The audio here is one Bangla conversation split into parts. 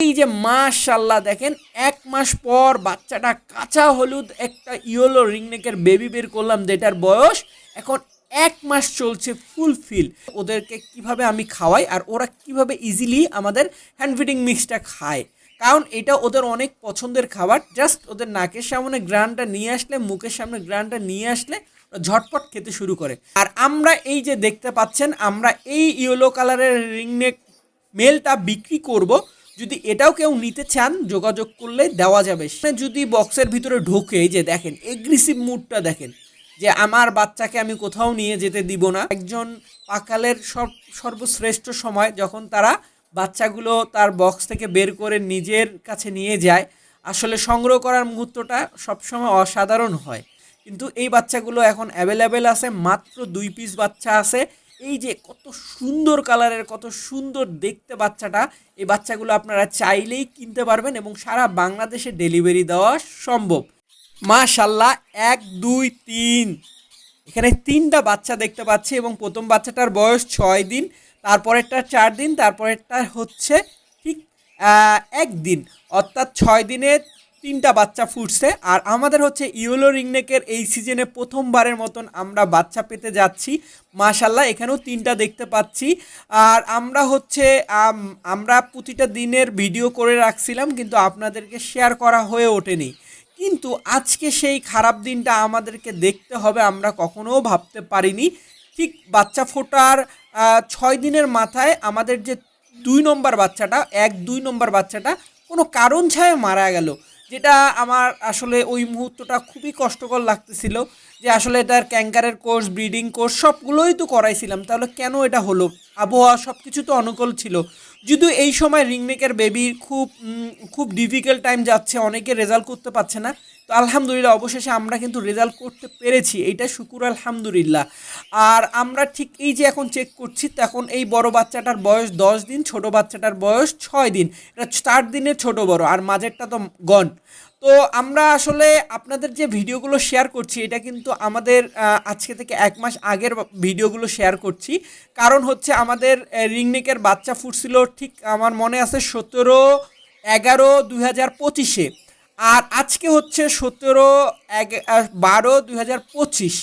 এই যে মাশাল্লাহ দেখেন, এক মাস পর বাচ্চাটা কাঁচা হলুদ একটা ইয়েলো রিংনেকের বেবি বের করলাম, যেটার বয়স এখন এক মাস চলছে ফুল ফিল ওদেরকে কীভাবে আমি খাওয়াই আর ওরা কীভাবে ইজিলি আমাদের হ্যান্ড ফিডিং মিক্সটা খায়? কারণ এটা ওদের অনেক পছন্দের খাবার জাস্ট ওদের নাকের সামনে গ্রানটা নিয়ে আসলে, মুখের সামনে গ্রানটা নিয়ে আসলে ঝটপট খেতে শুরু করে। আর আমরা এই যে দেখতে পাচ্ছেন, আমরা এই ইয়েলো কালারের রিংনেক মেলটা বিক্রি করব যদি এটাও কেউ নিতে চান, যোগাযোগ করলে দেওয়া যাবে। সেখানে যদি বক্সের ভিতরে ঢোকে যে দেখেন এগ্রেসিভ মুডটা দেখেন, যে আমার বাচ্চাকে আমি কোথাও নিয়ে যেতে দিব না। একজন পাকালের সর্বশ্রেষ্ঠ সময় যখন তারা বাচ্চাগুলো তার বক্স থেকে বের করে নিজের কাছে নিয়ে যায়, আসলে সংগ্রহ করার মুহূর্তটা সবসময় অসাধারণ হয়। কিন্তু এই বাচ্চাগুলো এখন অ্যাভেলেবেল আছে, মাত্র দুই পিস বাচ্চা আছে এই যে কত সুন্দর কালারের, কত সুন্দর দেখতে বাচ্চাটা, এই বাচ্চাগুলো আপনারা চাইলেই কিনতে পারবেন এবং সারা বাংলাদেশে ডেলিভারি দেওয়া সম্ভব। মাশাল্লাহ এক, দুই, তিন। এখানে তিনটা বাচ্চা দেখতে পাচ্ছি এবং প্রথম বাচ্চাটার বয়স ছয় দিন তারপরেরটা চার দিন তারপরেরটা হচ্ছে ঠিক একদিন অর্থাৎ ছয় দিনে তিনটা বাচ্চা ফুটছে। আর আমাদের হচ্ছে ইয়েলো রিংনেকের এই সিজনে প্রথমবারের মতন আমরা বাচ্চা পেতে যাচ্ছি। মাশাল্লাহ এখানেও তিনটা দেখতে পাচ্ছি। আর আমরা হচ্ছে আমরা প্রতিটা দিনের ভিডিও করে রাখছিলাম, কিন্তু আপনাদেরকে শেয়ার করা হয়ে ওঠেনি। কিন্তু আজকে সেই খারাপ দিনটা আমাদেরকে দেখতে হবে, আমরা কখনোও ভাবতে পারিনি। ঠিক বাচ্চা ফোটার ছয় দিনের মাথায় আমাদের যে দুই নম্বর বাচ্চাটা, এক দুই নম্বর বাচ্চাটা কোনো কারণ ছায় মারা গেল। যেটা আমার আসলে ওই মুহূর্তটা খুবই কষ্টকর লাগতেছিল যে আসলে এটার ক্যাঙ্কারের কোর্স ব্রিডিং কোর্স সবগুলোই তো করাইছিলাম। তাহলে কেন এটা হলো? আবহাওয়া সব কিছু তো অনুকূল ছিল। যদিও এই সময় রিংনেকের বেবির খুব খুব ডিফিকাল্ট টাইম যাচ্ছে, অনেকে রেজাল্ট করতে পারছে না। তো আলহামদুলিল্লাহ, অবশেষে আমরা কিন্তু রেজাল্ট করতে পেরেছি। এইটা শুকুর আলহামদুলিল্লাহ। আর আমরা ঠিক এই যে এখন চেক করছি, তখন এই বড় বাচ্চাটার বয়স দশ দিন, ছোট বাচ্চাটার বয়স ছয় দিন। এটা চার দিনের ছোট বড়, আর মাঝেরটা তো গন তো আমরা আসলে আপনাদের যে ভিডিওগুলো শেয়ার করছি, এটা কিন্তু আমাদের আজকে থেকে এক মাস আগের ভিডিওগুলো শেয়ার করছি। কারণ হচ্ছে আমাদের রিংনেকের বাচ্চা ফুটছিল ঠিক আমার মনে আছে সতেরো এগারো দুই হাজার পঁচিশে। আর আজকে হচ্ছে সতেরো এক বারো দুই হাজার পঁচিশ।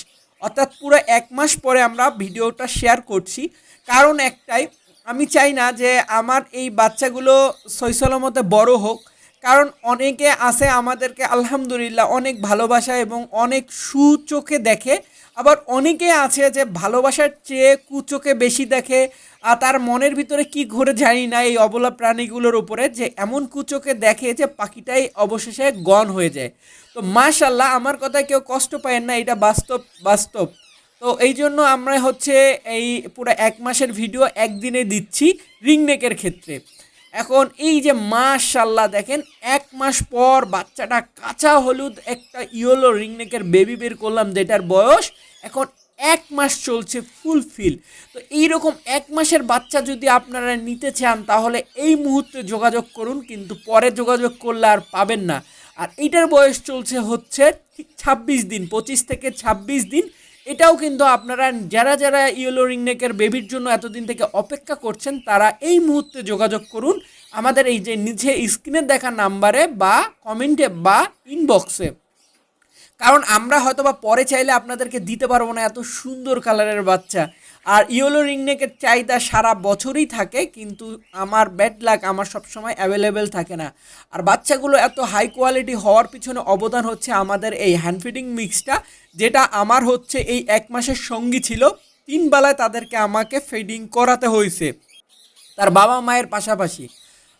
অর্থাৎ পুরো এক মাস পরে আমরা ভিডিওটা শেয়ার করছি। কারণ একটাই, আমি চাই না যে আমার এই বাচ্চাগুলো সৈসলমতে বড় হোক। কারণ অনেকে আছে আমাদেরকে আলহামদুলিল্লাহ অনেক ভালোবাসা এবং অনেক সুচোখে দেখে। আবার অনেকে আছে যে ভালোবাসার চেয়ে কুচোখে বেশি দেখে আর তার মনের ভিতরে কি ঘুরে জানি না এই অবলা প্রাণীগুলোর উপরে যে এমন কুচোখে দেখে যে পাখিটাই অবশেষে গন হয়ে যায়। তো মাশাল্লাহ আমার কথায় কেউ কষ্ট পায় না, এটা বাস্তব বাস্তব। তো এই জন্য আমরা হচ্ছে এই পুরো এক মাসের ভিডিও একদিনে দিচ্ছি রিংনেকের ক্ষেত্রে। এখন এই যে মাশাল্লাহ দেখেন, এক মাস পর বাচ্চাটা কাঁচা হলুদ একটা ইয়েলো রিংনেকের বেবি বের করলাম যেটার বয়স এখন এক মাস চলছে ফুল ফিল তো এইরকম এক মাসের বাচ্চা যদি আপনারা নিতে চান, তাহলে এই মুহূর্তে যোগাযোগ করুন, কিন্তু পরে যোগাযোগ করলে আর পাবেন না। আর এইটার বয়স চলছে হচ্ছে ঠিক ছাব্বিশ দিন, পঁচিশ থেকে ছাব্বিশ দিন। এটাও কিন্তু আপনারা যারা যারা ইয়েলো রিংনেকের বেবির জন্য এতদিন থেকে অপেক্ষা করছেন, তারা এই মুহূর্তে যোগাযোগ করুন আমাদের এই যে নিচে স্ক্রিনে দেখা নাম্বারে বা কমেন্টে বা ইনবক্সে। কারণ আমরা হয়তো বা পরে চাইলে আপনাদেরকে দিতে পারব না এত সুন্দর কালারের বাচ্চা। আর ইয়েলো রিংনেকের চাহিদা সারা বছরই থাকে, কিন্তু আমার ব্যাড লাক আমার সবসময় অ্যাভেলেবেল থাকে না। আর বাচ্চাগুলো এত হাই কোয়ালিটি হওয়ার পিছনে অবদান হচ্ছে আমাদের এই হ্যান্ড ফিডিং মিক্সটা যেটা আমার হচ্ছে এই এক মাসের সঙ্গী ছিল, তিন বেলায় তাদেরকে আমাকে ফিডিং করাতে হয়েছে। তার বাবা মায়ের পাশাপাশি।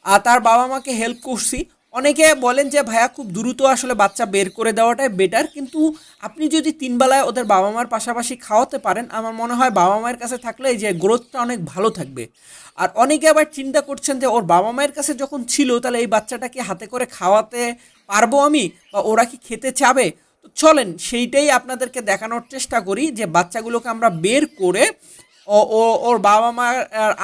আর তার বাবা মাকে হেল্প করছি অনেকে বলেন যে, ভাইয়া, খুব দ্রুত আসলে বাচ্চা বের করে দেওয়াটাই বেটার কিন্তু আপনি যদি তিন বেলায় ওদের বাবা মার পাশাপাশি খাওয়াতে পারেন, আমার মনে হয় বাবা মায়ের কাছে থাকলে যে গ্রোথটা অনেক ভালো থাকবে। আর অনেকে আবার চিন্তা করছেন যে, ওর বাবা মায়ের কাছে যখন ছিল, তাহলে এই বাচ্চাটাকে হাতে করে খাওয়াতে পারব আমি? বা ওরা কি খেতে চাবে? তো চলেন, সেইটাই আপনাদেরকে দেখানোর চেষ্টা করি যে, বাচ্চাগুলোকে আমরা বের করে ও ওর বাবা মার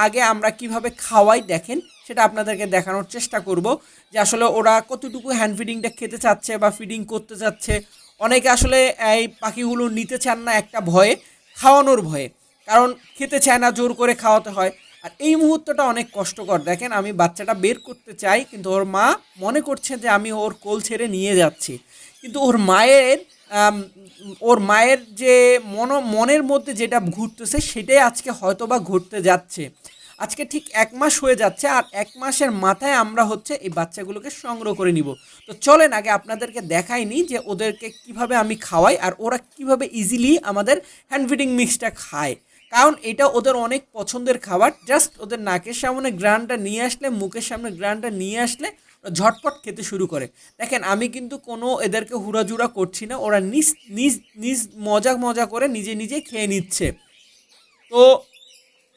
আগে আমরা কীভাবে খাওয়াই দেখেন, সেটা আপনাদেরকে দেখানোর চেষ্টা করব যে আসলে ওরা কতটুকু হ্যান্ড ফিডিংটা খেতে চাচ্ছে বা ফিডিং করতে চাচ্ছে। অনেকে আসলে এই পাখিগুলো নিতে চান না একটা ভয়ে, খাওয়ানোর ভয়ে। কারণ খেতে চায় না, জোর করে খাওয়াতে হয়। আর এই মুহূর্তটা অনেক কষ্টকর। দেখেন, আমি বাচ্চাটা বের করতে চাই, কিন্তু ওর মা মনে করছে যে আমি ওর কোল ছেড়ে নিয়ে যাচ্ছি। কিন্তু ওর মায়ের ওর মায়ের যে মন, মনের মধ্যে যেটা ঘুরতেছে সেটাই আজকে হয়তো বা ঘুরতে যাচ্ছে। আজকে ঠিক এক মাস হয়ে যাচ্ছে আর এক মাসের মাথায় আমরা হচ্ছে এই বাচ্চাগুলোকে সংগ্রহ করে নিব। তো চলেন আগে আপনাদেরকে দেখাইনি যে ওদেরকে কীভাবে আমি খাওয়াই আর ওরা কীভাবে ইজিলি আমাদের হ্যান্ড ফিডিং মিক্সটা খায়। কারণ এটা ওদের অনেক পছন্দের খাবার। জাস্ট ওদের নাকের সামনে গ্রানটা নিয়ে আসলে, মুখের সামনে গ্রানটা নিয়ে আসলে ঝটপট খেতে শুরু করে। দেখেন, আমি কিন্তু কোনো এদেরকে হুড়াজুড়া করছি না, ওরা নিজ নিজ নিজ মজা মজা করে নিজে নিজে খেয়ে নিচ্ছে। তো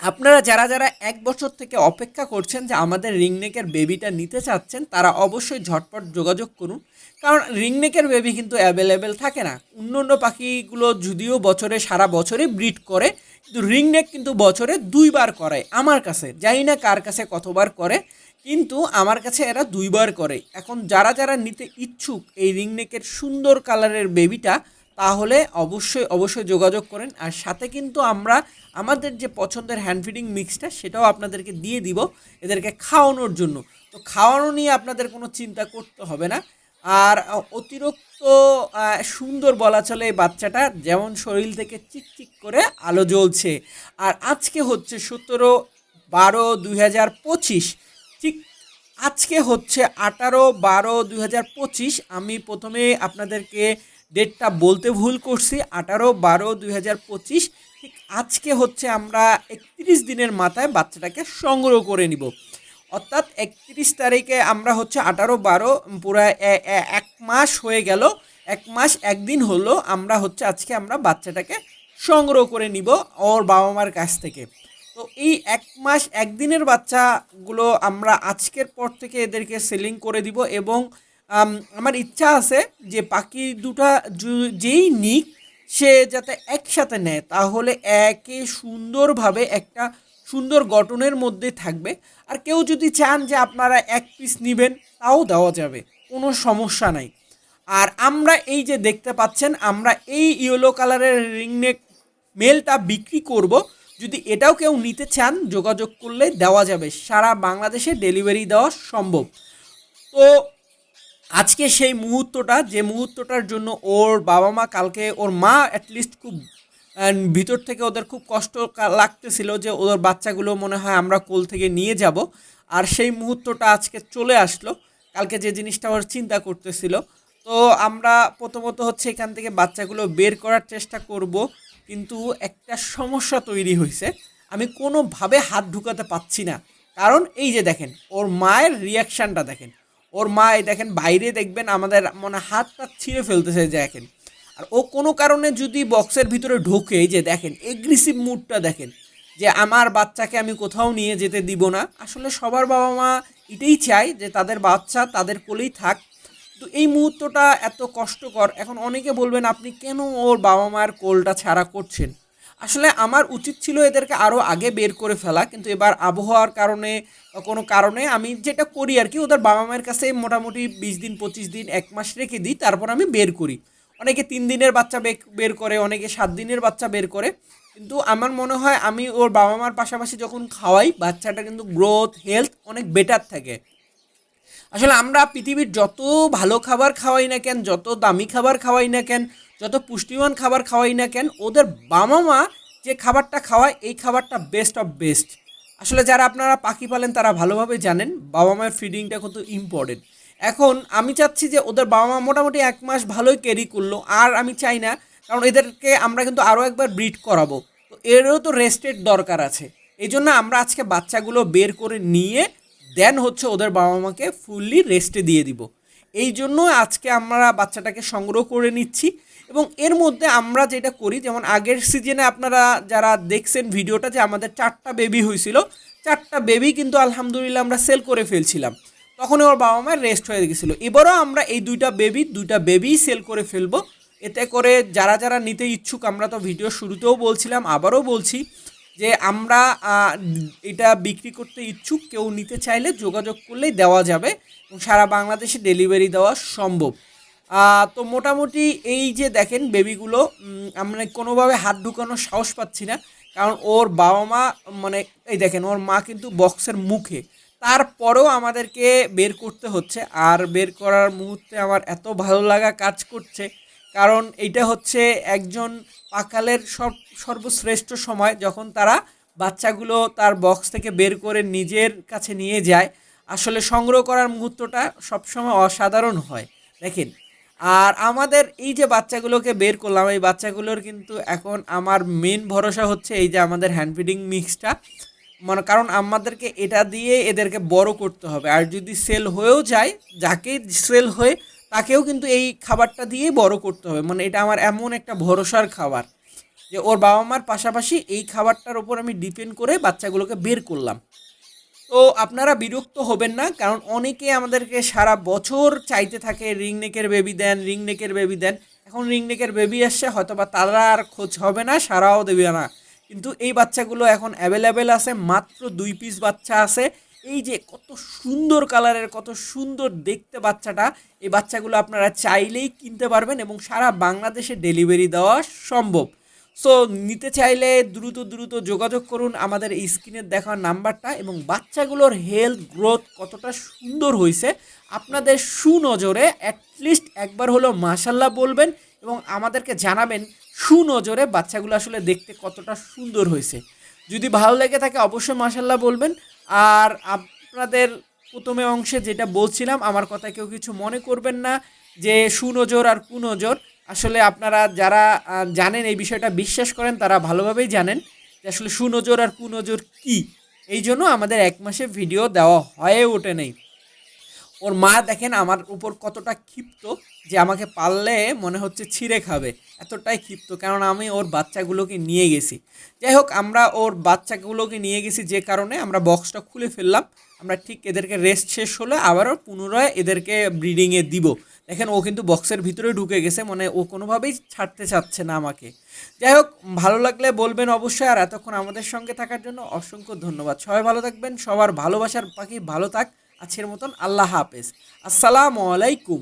আপনারা যারা যারা এক বছর থেকে অপেক্ষা করছেন যে আমাদের রিংনেকের বেবিটা নিতে চাচ্ছেন, তারা অবশ্যই ঝটপট যোগাযোগ করুন। কারণ রিংনেকের বেবি কিন্তু অ্যাভেলেবেল থাকে না। অন্য অন্য পাখিগুলো যদিও বছরে, সারা বছরই ব্রিড করে, কিন্তু রিংনেক কিন্তু বছরে দুইবার করে আমার কাছে। জানি না কার কাছে কতবার করে, কিন্তু আমার কাছে এরা দুইবার করে। এখন যারা যারা নিতে ইচ্ছুক, এই রিংনেকের সুন্দর কালারের বেবিটা তাহলে অবশ্যই অবশ্যই যোগাযোগ করেন। আর সাথে কিন্তু আমরা আমাদের যে পছন্দের হ্যান্ড ফিডিং মিক্সটা সেটাও আপনাদেরকে দিয়ে দিব এদেরকে খাওয়ানোর জন্য। তো খাওয়ানো নিয়ে আপনাদের কোনো চিন্তা করতে হবে না। আর অতিরিক্ত সুন্দর বলা চলে এই বাচ্চাটা, যেমন শরীর থেকে চিকচিক করে আলো জ্বলছে। আর আজকে হচ্ছে সতেরো বারো দুই হাজার পঁচিশ। ঠিক আজকে হচ্ছে আঠারো বারো দুই হাজার পঁচিশ। আমি প্রথমে আপনাদেরকে ডেটটা বলতে ভুল করছি, আঠারো বারো দুই ঠিক আজকে হচ্ছে আমরা একত্রিশ দিনের মাথায় বাচ্চাটাকে সংগ্রহ করে নিব। অর্থাৎ একত্রিশ তারিখে আমরা হচ্ছে আঠারো বারো, পুরো এক মাস হয়ে গেল। এক মাস, একদিন হলো আমরা হচ্ছে আজকে আমরা বাচ্চাটাকে সংগ্রহ করে নিব ওর বাবা মার কাছ থেকে। তো এই এক মাস, একদিনের বাচ্চাগুলো আমরা আজকের পর থেকে এদেরকে সেলিং করে দিব এবং আমার ইচ্ছা আছে যে পাখি দুটা যেই নিক, সে যাতে একসাথে নেয়। তাহলে একে সুন্দরভাবে একটা সুন্দর গঠনের মধ্যে থাকবে। আর কেউ যদি চান যে আপনারা এক পিস নেবেন, তাও দেওয়া যাবে। কোনো সমস্যা নাই। আর আমরা এই যে দেখতে পাচ্ছেন, আমরা এই ইয়েলো কালারের রিংনেক মেলটা বিক্রি করব। যদি এটাও কেউ নিতে চান, যোগাযোগ করলে দেওয়া যাবে। সারা বাংলাদেশে ডেলিভারি দেওয়া সম্ভব। তো আজকে সেই মুহূর্তটা, যে মুহূর্তটার জন্য ওর বাবা মা কালকে, ওর মা অ্যাটলিস্ট খুব ভিতর থেকে ওদের খুব কষ্ট লাগতেছিল যে ওদের বাচ্চাগুলো মনে হয় আমরা কোল থেকে নিয়ে যাব। আর সেই মুহূর্তটা আজকে চলে আসলো। কালকে যে জিনিসটা ওর চিন্তা করতেছিল। তো আমরা প্রথমত হচ্ছে এখান থেকে বাচ্চাগুলো বের করার চেষ্টা করব। কিন্তু একটা সমস্যা তৈরি হয়েছে আমি কোনোভাবে হাত ঢুকাতে পাচ্ছি না। কারণ এই যে দেখেন, ওর মায়ের রিয়াকশানটা দেখেন। ওর মা দেখেন বাইরে দেখবেন আমাদের মনে হয় হাতটা ছিঁড়ে ফেলতেছে দেখেন। আর ও কোনো কারণে যদি বক্সের ভিতরে ঢোকে যে দেখেন এগ্রেসিভ মুডটা দেখেন, যে আমার বাচ্চাকে আমি কোথাও নিয়ে যেতে দিব না। আসলে সবার বাবা মা এটাই চায় যে তাদের বাচ্চা তাদের কোলেই থাক। তো এই মুহূর্তটা এত কষ্টকর। এখন অনেকে বলবেন, আপনি কেন ওর বাবা মায়ের কোলটা ছাড়া করছেন? আসলে আমার উচিত ছিল এদেরকে আরও আগে বের করে ফেলা, কিন্তু এবার আবহাওয়ার কারণে কোনো কারণে আমি যেটা করি আর কি, ওদের বাবা মায়ের কাছে মোটামুটি বিশ দিন, পঁচিশ দিন, এক মাস রেখে দিই, তারপর আমি বের করি। অনেকে তিন দিনের বাচ্চা বের করে, অনেকে সাত দিনের বাচ্চা বের করে। কিন্তু আমার মনে হয় আমি ওর বাবা মার পাশাপাশি যখন খাওয়াই, বাচ্চাটা কিন্তু গ্রোথ হেলথ অনেক বেটার থাকে। আসলে আমরা পৃথিবীর যত ভালো খাবার খাওয়াই না কেন, যত দামি খাবার খাওয়াই না কেন, যত পুষ্টিমান খাবার খাওয়াই না কেন, ওদের বাবা মা যে খাবারটা খাওয়ায়, এই খাবারটা বেস্ট অফ বেস্ট আসলে যারা আপনারা পাখি পালেন, তারা ভালোভাবে জানেন, বাবা মায়ের ফিডিংটা কত ইম্পর্টেন্ট এখন আমি চাচ্ছি যে ওদের বাবা মা মোটামুটি এক মাস ভালোই ক্যারি করল, আর আমি চাই না, কারণ এদেরকে আমরা কিন্তু আরও একবার ব্রিড করাবো। তো এরও তো রেস্টের দরকার আছে। এই জন্য আমরা আজকে বাচ্চাগুলো বের করে নিয়ে দেন হচ্ছে ওদের বাবা মাকে ফুললি রেস্টে দিয়ে দিব। এই জন্য আজকে আমরা বাচ্চাটাকে সংগ্রহ করে নিচ্ছি। এবং এর মধ্যে আমরা যেটা করি, যেমন আগের সিজনে আপনারা যারা দেখছেন ভিডিওটা যে আমাদের চারটা বেবি হয়েছিল, চারটা বেবি কিন্তু আলহামদুলিল্লাহ আমরা সেল করে ফেলছিলাম। তখন ওর বাবা মায়ের রেস্ট হয়ে গেছিল। এবারও আমরা এই দুইটা বেবি দুইটা বেবি সেল করে ফেলব। এতে করে যারা যারা নিতে ইচ্ছুক, আমরা তো ভিডিও শুরুতেও বলছিলাম, আবারও বলছি যে আমরা এটা বিক্রি করতে ইচ্ছুক, কেউ নিতে চাইলে যোগাযোগ করলেই দেওয়া যাবে এবং সারা বাংলাদেশে ডেলিভারি দেওয়া সম্ভব। তো মোটামুটি এই যে দেখেন বেবিগুলো আমরা কোনোভাবে হাত ঢুকানোর সাহস পাচ্ছি না, কারণ ওর বাবা মা মানে এই দেখেন, ওর মা কিন্তু বক্সের মুখে। তারপরেও আমাদেরকে বের করতে হচ্ছে, আর বের করার মুহূর্তে আমার এত ভালো লাগা কাজ করছে, কারণ এইটা হচ্ছে একজন পাকালের সব, সর্বশ্রেষ্ঠ সময়, যখন তারা বাচ্চাগুলো তার বক্স থেকে বের করে নিজের কাছে নিয়ে যায়। আসলে সংগ্রহ করার মুহূর্তটা সবসময় অসাধারণ হয়। দেখেন আর আমাদের এই যে বাচ্চাগুলোকে বের করলাম, এই বাচ্চাগুলোর কিন্তু এখন আমার মেন ভরসা হচ্ছে এই যে আমাদের হ্যান্ড ফিডিং মিক্সটা মানে কারণ আমাদেরকে এটা দিয়ে এদেরকে বড় করতে হবে। আর যদি সেল হয়েও যায়, যাকে সেল হয়ে, তাকেও কিন্তু এই খাবারটা দিয়েই বড় করতে হবে। মানে এটা আমার এমন একটা ভরসার খাবার যে ওর বাবা মার পাশাপাশি এই খাবারটার ওপর আমি ডিপেন্ড করে বাচ্চাগুলোকে বের করলাম। তো আপনারা বিরক্ত হবেন না, কারণ অনেকে আমাদেরকে সারা বছর চাইতে থাকে রিং নেকের বেবি দেন রিং নেকের বেবি দেন। এখন রিং নেকের বেবি আসছে হয়তো বা তারা আর খোঁজ হবে না, সারাও দেবে না। কিন্তু এই বাচ্চাগুলো এখন অ্যাভেলেবেল আছে, মাত্র দুই পিস বাচ্চা আছে। এই যে কত সুন্দর কালারের কত সুন্দর দেখতে বাচ্চাটা, এই বাচ্চাগুলো আপনারা চাইলেই কিনতে পারবেন এবং সারা বাংলাদেশে ডেলিভারি দেওয়া সম্ভব। সো নিতে চাইলে দ্রুত দ্রুত যোগাযোগ করুন। আমাদের এই স্ক্রিনে দেখা নাম্বারটা এবং বাচ্চাগুলোর হেলথ গ্রোথ কতটা সুন্দর হয়েছে আপনাদের সুনজরে অ্যাটলিস্ট একবার হলো মাশাল্লাহ বলবেন এবং আমাদেরকে জানাবেন সুনজরে বাচ্চাগুলো আসলে দেখতে কতটা সুন্দর হয়েছে যদি ভালো লেগে থাকে অবশ্যই মাশাল্লাহ বলবেন। আর আপনাদের প্রথমে অংশে যেটা বলছিলাম, আমার কথা কেউ কিছু মনে করবেন না যে সুনজর আর কুনজর। আসলে আপনারা যারা জানেন এই বিষয়টা, বিশ্বাস করেন তারা ভালোভাবেই জানেন যে আসলে সুনজর আর কুনজর কি। এই জন্য আমাদের এক মাসে ভিডিও দেওয়া হয়ে ওঠে নেই। ওর মা দেখেন আমার উপর কতটা ক্ষিপ্ত যে আমাকে পারলে মনে হচ্ছে ছিঁড়ে খাবে। এতটাই ক্ষিপ্ত, কারণ আমি ওর বাচ্চাগুলোকে নিয়ে গেছি। যাই হোক, আমরা ওর বাচ্চাগুলোকে নিয়ে গেছি যে কারণে আমরা বক্সটা খুলে ফেললাম। আমরা ঠিক এদেরকে রেস্ট শেষ হলে আবারও পুনরায় এদেরকে ব্রিডিংয়ে দিব। দেখেন, ও কিন্তু বক্সের ভিতরে ঢুকে গেছে মানে ও কোনোভাবেই ছাড়তে চাচ্ছে না আমাকে। যাই হোক, ভালো লাগলে বলবেন অবশ্যই, আর এতক্ষণ আমাদের সঙ্গে থাকার জন্য অসংখ্য ধন্যবাদ। সবাই ভালো থাকবেন, সবার ভালোবাসার পাখি ভালো থাক, আজকের মতন আল্লাহ হাফেজ। আসসালামু আলাইকুম।